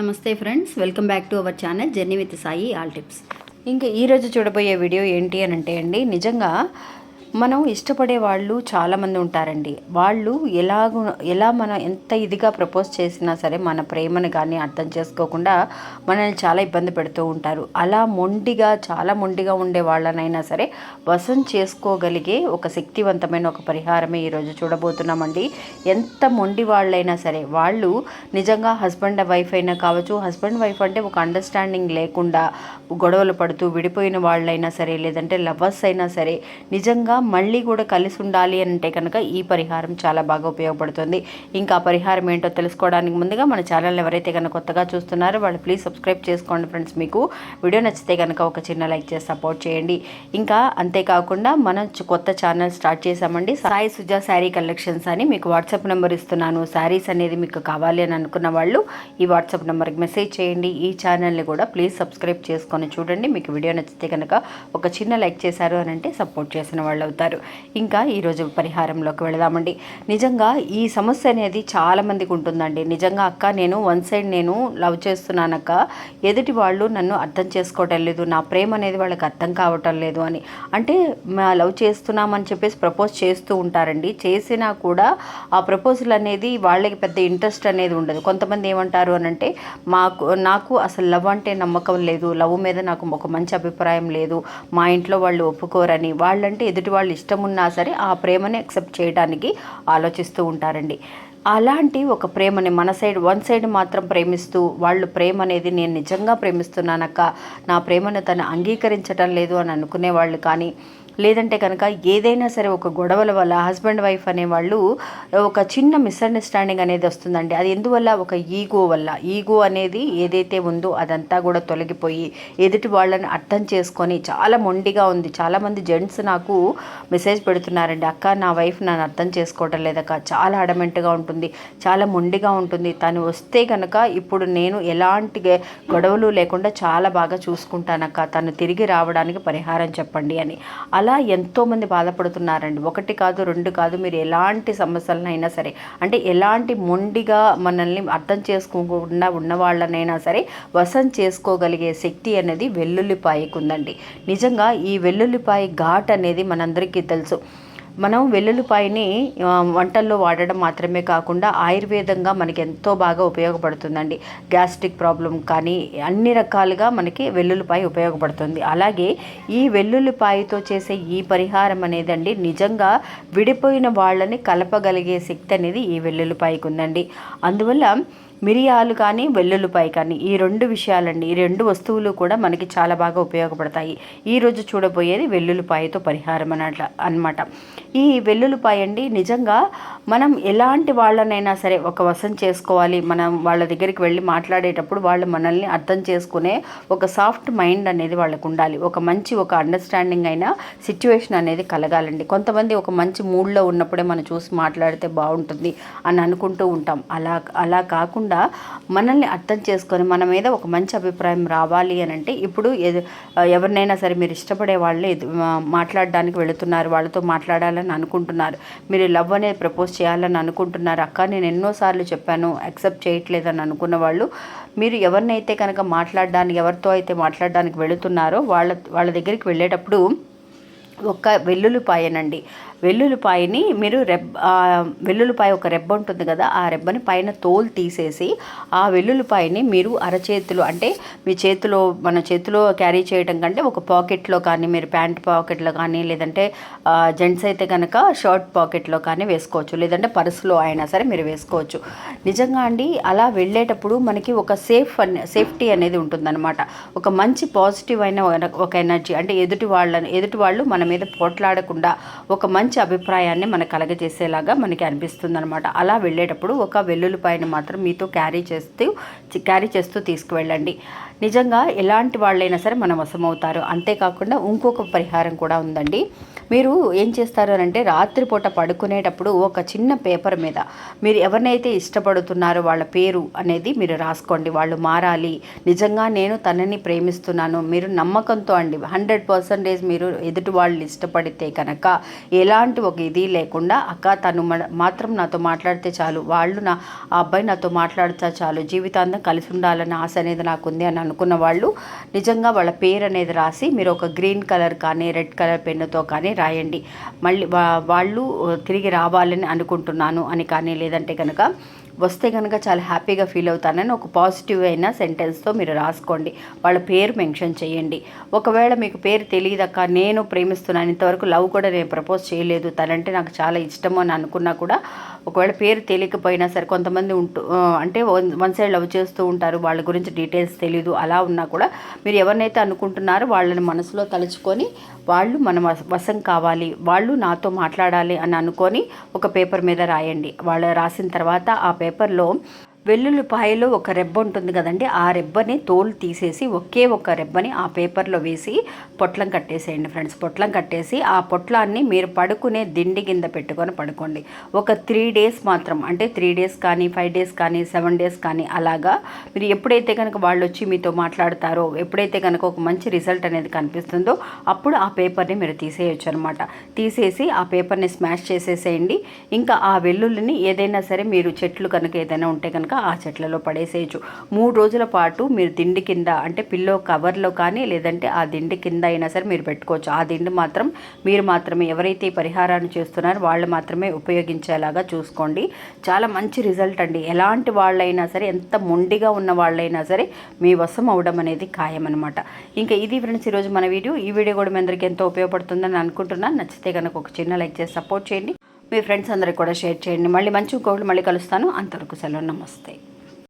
నమస్తే friends welcome back to our channel journey with Sai all tips. ఇంకా ఈరోజు చూడబోయే వీడియో ఏంటి అని అంటే అండి నిజంగా మనం ఇష్టపడే వాళ్ళు చాలామంది ఉంటారండి. వాళ్ళు ఎలాగ ఎలా మనం ఎంత ఇదిగా ప్రపోజ్ చేసినా సరే మన ప్రేమను కానీ అర్థం చేసుకోకుండా మనల్ని చాలా ఇబ్బంది పెడుతూ ఉంటారు. అలా మొండిగా చాలా మొండిగా ఉండే వాళ్ళనైనా సరే వశం చేసుకోగలిగే ఒక శక్తివంతమైన ఒక పరిహారమే ఈరోజు చూడబోతున్నామండి. ఎంత మొండి వాళ్ళైనా సరే వాళ్ళు నిజంగా హస్బెండ్ వైఫ్ అయినా కావచ్చు హస్బెండ్ వైఫ్ అంటే ఒక అండర్స్టాండింగ్ లేకుండా గొడవలు పడుతూ విడిపోయిన వాళ్ళైనా సరే లేదంటే లవర్స్ అయినా సరే నిజంగా మళ్ళీ కూడా కలిసి ఉండాలి అని అంటే కనుక ఈ పరిహారం చాలా బాగా ఉపయోగపడుతుంది. ఇంకా పరిహారం ఏంటో తెలుసుకోవడానికి ముందుగా మన ఛానల్ ఎవరైతే కనుక కొత్తగా చూస్తున్నారో వాళ్ళు ప్లీజ్ సబ్స్క్రైబ్ చేసుకోండి ఫ్రెండ్స్. మీకు వీడియో నచ్చితే కనుక ఒక చిన్న లైక్ చేసి సపోర్ట్ చేయండి. ఇంకా అంతేకాకుండా మనం కొత్త ఛానల్ స్టార్ట్ చేశామండి. సాయి సుజా శారీ కలెక్షన్స్ అని మీకు వాట్సాప్ నెంబర్ ఇస్తున్నాను. శారీస్ అనేది మీకు కావాలి అని అనుకున్న వాళ్ళు ఈ వాట్సాప్ నెంబర్కి మెసేజ్ చేయండి. ఈ ఛానల్ని కూడా ప్లీజ్ సబ్స్క్రైబ్ చేసుకొని చూడండి. మీకు వీడియో నచ్చితే కనుక ఒక చిన్న లైక్ చేశారు అని అంటే సపోర్ట్ చేసిన వాళ్ళు అవుతారు ఇంకా ఈరోజు పరిహారంలోకి వెళదామండి. నిజంగా ఈ సమస్య అనేది చాలా మందికి ఉంటుందండి. నిజంగా అక్క నేను వన్ సైడ్ నేను లవ్ చేస్తున్నానక్క ఎదుటి వాళ్ళు నన్ను అర్థం చేసుకోవటం లేదు. నా ప్రేమ అనేది వాళ్ళకి అర్థం కావటం లేదు అని. అంటే మా లవ్ చేస్తున్నామని చెప్పేసి ప్రపోజ్ చేస్తూ ఉంటారండి. చేసినా కూడా ఆ ప్రపోజల్ అనేది వాళ్ళకి పెద్ద ఇంట్రెస్ట్ అనేది ఉండదు. కొంతమంది ఏమంటారు అని అంటే మాకు నాకు అసలు లవ్ అంటే నమ్మకం లేదు. లవ్ మీద నాకు ఒక మంచి అభిప్రాయం లేదు. మా ఇంట్లో వాళ్ళు ఒప్పుకోరని. వాళ్ళంటే ఎదుటి వాళ్ళు ఇష్టం ఉన్నా సరే ఆ ప్రేమని యాక్సెప్ట్ చేయడానికి ఆలోచిస్తూ ఉంటారండి. అలాంటి ఒక ప్రేమని మన సైడ్ వన్ సైడ్ మాత్రం ప్రేమిస్తూ వాళ్ళు ప్రేమ అనేది నేను నిజంగా ప్రేమిస్తున్నానక్క నా ప్రేమను తను అంగీకరించటం లేదు అని అనుకునే వాళ్ళు కానీ లేదంటే కనుక ఏదైనా సరే ఒక గొడవల వల్ల హస్బెండ్ వైఫ్ అనేవాళ్ళు ఒక చిన్న మిస్అండర్స్టాండింగ్ అనేది వస్తుందండి. అది ఎందువల్ల? ఒక ఈగో వల్ల. ఈగో అనేది ఏదైతే ఉందో అదంతా కూడా తొలగిపోయి ఎదుటి వాళ్ళని అర్థం చేసుకొని చాలా మొండిగా ఉంది. చాలామంది జెంట్స్ నాకు మెసేజ్ పెడుతున్నారండి. అక్క నా వైఫ్ నన్ను అర్థం చేసుకోవటం లేదక్క. చాలా అడమెంట్గా ఉంటుంది. చాలా మొండిగా ఉంటుంది. తను వస్తే కనుక ఇప్పుడు నేను ఎలాంటి గొడవలు లేకుండా చాలా బాగా చూసుకుంటానక్క. తను తిరిగి రావడానికి పరిహారం చెప్పండి అని. అలా ఎంతోమంది బాధపడుతున్నారండి. ఒకటి కాదు రెండు కాదు మీరు ఎలాంటి సమస్యలనైనా సరే అంటే ఎలాంటి మొండిగా మనల్ని అర్థం చేసుకోకుండా ఉన్న వాళ్ళనైనా సరే వశం చేసుకోగలిగే శక్తి అనేది వెల్లుల్లిపాయకు ఉందండి. నిజంగా ఈ వెల్లుల్లిపాయ ఘాట్ అనేది మనందరికీ తెలుసు. మనం వెల్లుల్లిపాయని వంటల్లో వాడడం మాత్రమే కాకుండా ఆయుర్వేదంగా మనకి ఎంతో బాగా ఉపయోగపడుతుందండి. గ్యాస్ట్రిక్ ప్రాబ్లం కానీ అన్ని రకాలుగా మనకి వెల్లుల్లిపాయ ఉపయోగపడుతుంది. అలాగే ఈ వెల్లుల్లిపాయతో చేసే ఈ పరిహారం అనేది అండి నిజంగా విడిపోయిన వాళ్ళని కలపగలిగే శక్తి అనేది ఈ వెల్లుల్లిపాయకు ఉందండి అందువల్ల మిరియాలు కానీ వెల్లుల్లిపాయ కానీ ఈ రెండు విషయాలండి. ఈ రెండు వస్తువులు కూడా మనకి చాలా బాగా ఉపయోగపడతాయి. ఈరోజు చూడబోయేది వెల్లుల్లిపాయతో పరిహారం అన్నట్ల అనమాట ఈ వెల్లుల్లిపాయ అండి నిజంగా మనం ఎలాంటి వాళ్ళనైనా సరే ఒక వశం చేసుకోవాలి. మనం వాళ్ళ దగ్గరికి వెళ్ళి మాట్లాడేటప్పుడు వాళ్ళు మనల్ని అర్థం చేసుకునే ఒక సాఫ్ట్ మైండ్ అనేది వాళ్ళకు ఉండాలి. ఒక మంచి ఒక అండర్స్టాండింగ్ అయిన సిచ్యువేషన్ అనేది కలగాలండి. కొంతమంది ఒక మంచి మూడ్లో ఉన్నప్పుడే మనం చూసి మాట్లాడితే బాగుంటుంది అని అనుకుంటూ ఉంటాం. అలా అలా కాకుండా మనల్ని అర్థం చేసుకొని మన మీద ఒక మంచి అభిప్రాయం రావాలి అని అంటే ఇప్పుడు ఎదు- ఎవరినైనా సరే మీరు ఇష్టపడే వాళ్ళు మాట్లాడడానికి వెళుతున్నారు వాళ్ళతో మాట్లాడాలని అనుకుంటున్నారు. మీరు లవ్ అనేది ప్రపోజ్ చేయాలని అనుకుంటున్నారు. అక్క నేను ఎన్నోసార్లు చెప్పాను యాక్సెప్ట్ చేయట్లేదని అనుకున్న వాళ్ళు మీరు ఎవరినైతే కనుక మాట్లాడడానికి ఎవరితో అయితే మాట్లాడడానికి వెళుతున్నారో వాళ్ళ వాళ్ళ దగ్గరికి వెళ్ళేటప్పుడు ఒక వెల్లుల్లిపాయనండి. వెల్లుల్లిపాయని మీరు రెబ్ వెల్లుల్లిపాయ ఒక రెబ్బ ఉంటుంది కదా ఆ రెబ్బని పైన తోలు తీసేసి ఆ వెల్లుల్లిపాయని మీరు అరచేతిలో అంటే మీ చేతిలో మన చేతిలో క్యారీ చేయడం కంటే ఒక పాకెట్లో కానీ మీరు ప్యాంట్ పాకెట్లో కానీ లేదంటే జెంట్స్ అయితే కనుక షర్ట్ పాకెట్లో కానీ వేసుకోవచ్చు. లేదంటే పర్సులో అయినా సరే మీరు వేసుకోవచ్చు. నిజంగా అండి అలా వెళ్ళేటప్పుడు మనకి ఒక సేఫ్ అనే సేఫ్టీ అనేది ఉంటుందన్నమాట. ఒక మంచి పాజిటివ్ అయిన ఒక- ఒక ఎనర్జీ అంటే ఎదుటి వాళ్ళని ఎదుటి వాళ్ళు మన మీద పోట్లాడకుండా ఒక మంచి అభిప్రాయాన్ని మనకు కలగజేసేలాగా మనకి అనిపిస్తుంది అనమాట అలా వెళ్ళేటప్పుడు ఒక వెల్లుల్లిపాయని మాత్రం మీతో క్యారీ చేస్తూ క్యారీ చేస్తూ తీసుకువెళ్ళండి. నిజంగా ఎలాంటి వాళ్ళైనా సరే మన వశమవుతారు. అంతేకాకుండా ఇంకొక పరిహారం కూడా ఉందండి. మీరు ఏం చేస్తారు అంటే రాత్రిపూట పడుకునేటప్పుడు ఒక చిన్న పేపర్ మీద మీరు ఎవరినైతే ఇష్టపడుతున్నారో వాళ్ళ పేరు అనేది మీరు రాసుకోండి. వాళ్ళు మారాలి. నిజంగా నేను తనని ప్రేమిస్తున్నాను. మీరు నమ్మకంతో అండి. హండ్రెడ్ పర్సెంటేజ్ మీరు ఎదుటి వాళ్ళు ఇష్టపడితే కనుక ఎలాంటి ఒక ఇది లేకుండా అక్క తను మాత్రం నాతో మాట్లాడితే చాలు. వాళ్ళు నా ఆ అబ్బాయి నాతో మాట్లాడితే చాలు. జీవితాంతం కలిసి ఉండాలన్న ఆశ అనేది నాకు ఉంది అని అనుకున్న వాళ్ళు నిజంగా వాళ్ళ పేరు అనేది రాసి మీరు ఒక గ్రీన్ కలర్ కానీ రెడ్ కలర్ పెన్నుతో కానీ రాయండి. మళ్ళీ వా- వాళ్ళు తిరిగి రావాలని అనుకుంటున్నాను అని కానీ లేదంటే కనుక వస్తే కనుక చాలా హ్యాపీగా ఫీల్ అవుతానని ఒక పాజిటివ్ అయిన సెంటెన్స్తో మీరు రాసుకోండి. వాళ్ళ పేరు మెన్షన్ చేయండి. ఒకవేళ మీకు పేరు తెలియదక్క నేను ప్రేమిస్తున్నాను ఇంతవరకు లవ్ కూడా నేను ప్రపోజ్ చేయలేదు తనంటే నాకు చాలా ఇష్టము అని అనుకున్నా కూడా ఒకవేళ పేరు తెలియకపోయినా సరే కొంతమంది ఉంటూ అంటే వన్ వన్ సైడ్ లవ్ చేస్తూ ఉంటారు వాళ్ళ గురించి డీటెయిల్స్ తెలియదు అలా ఉన్నా కూడా మీరు ఎవరినైతే అనుకుంటున్నారో వాళ్ళని మనసులో తలుచుకొని వాళ్ళు మన వశం కావాలి వాళ్ళు నాతో మాట్లాడాలి అని అనుకొని ఒక పేపర్ మీద రాయండి. వాళ్ళు రాసిన తర్వాత ఆ పేపర్లో వెల్లుల్లిపాయలో ఒక రెబ్బ ఉంటుంది కదండి ఆ రెబ్బని తోలు తీసేసి ఒకే ఒక రెబ్బని ఆ పేపర్లో వేసి పొట్లం కట్టేసేయండి ఫ్రెండ్స్. పొట్లం కట్టేసి ఆ పొట్లాన్ని మీరు పడుకునే దిండి కింద పెట్టుకొని పడుకోండి. ఒక త్రీ డేస్ మాత్రం అంటే త్రీ డేస్ కానీ ఫైవ్ డేస్ కానీ సెవెన్ డేస్ కానీ అలాగా మీరు ఎప్పుడైతే కనుక వాళ్ళు వచ్చి మీతో మాట్లాడతారో ఎప్పుడైతే కనుక ఒక మంచి రిజల్ట్ అనేది కనిపిస్తుందో అప్పుడు ఆ పేపర్ని మీరు తీసేయొచ్చు అనమాట తీసేసి ఆ పేపర్ని స్మాష్ చేసేసేయండి. ఇంకా ఆ వెల్లుల్లిని ఏదైనా సరే మీరు చెట్లు కనుక ఏదైనా ఉంటే కనుక ఆ చెట్లలో పడేసేయచ్చు. మూడు రోజుల పాటు మీరు దిండి కింద అంటే పిల్లో కవర్లో కానీ లేదంటే ఆ దిండి కింద అయినా సరే మీరు పెట్టుకోవచ్చు. ఆ దిండి మాత్రం మీరు మాత్రమే ఎవరైతే ఈ పరిహారాన్ని చేస్తున్నారో వాళ్ళు మాత్రమే ఉపయోగించేలాగా చూసుకోండి. చాలా మంచి రిజల్ట్ అండి. ఎలాంటి వాళ్ళైనా సరే ఎంత మొండిగా ఉన్న వాళ్ళైనా సరే మీ వశం అవడం అనేది ఖాయం అనమాట ఇంకా ఇది ఫ్రెండ్స్ ఈరోజు మన వీడియో. ఈ వీడియో కూడా మీ అందరికీ ఎంతో ఉపయోగపడుతుందని అనుకుంటున్నాను. నచ్చితే కనుక ఒక చిన్న లైక్ చేసి సపోర్ట్ చేయండి. మీ ఫ్రెండ్స్ అందరికి కూడా షేర్ చేయండి. మళ్ళీ మంచి గోల్డ్ మళ్ళీ కలుస్తాను. అంతవరకు సెలవు. నమస్తే.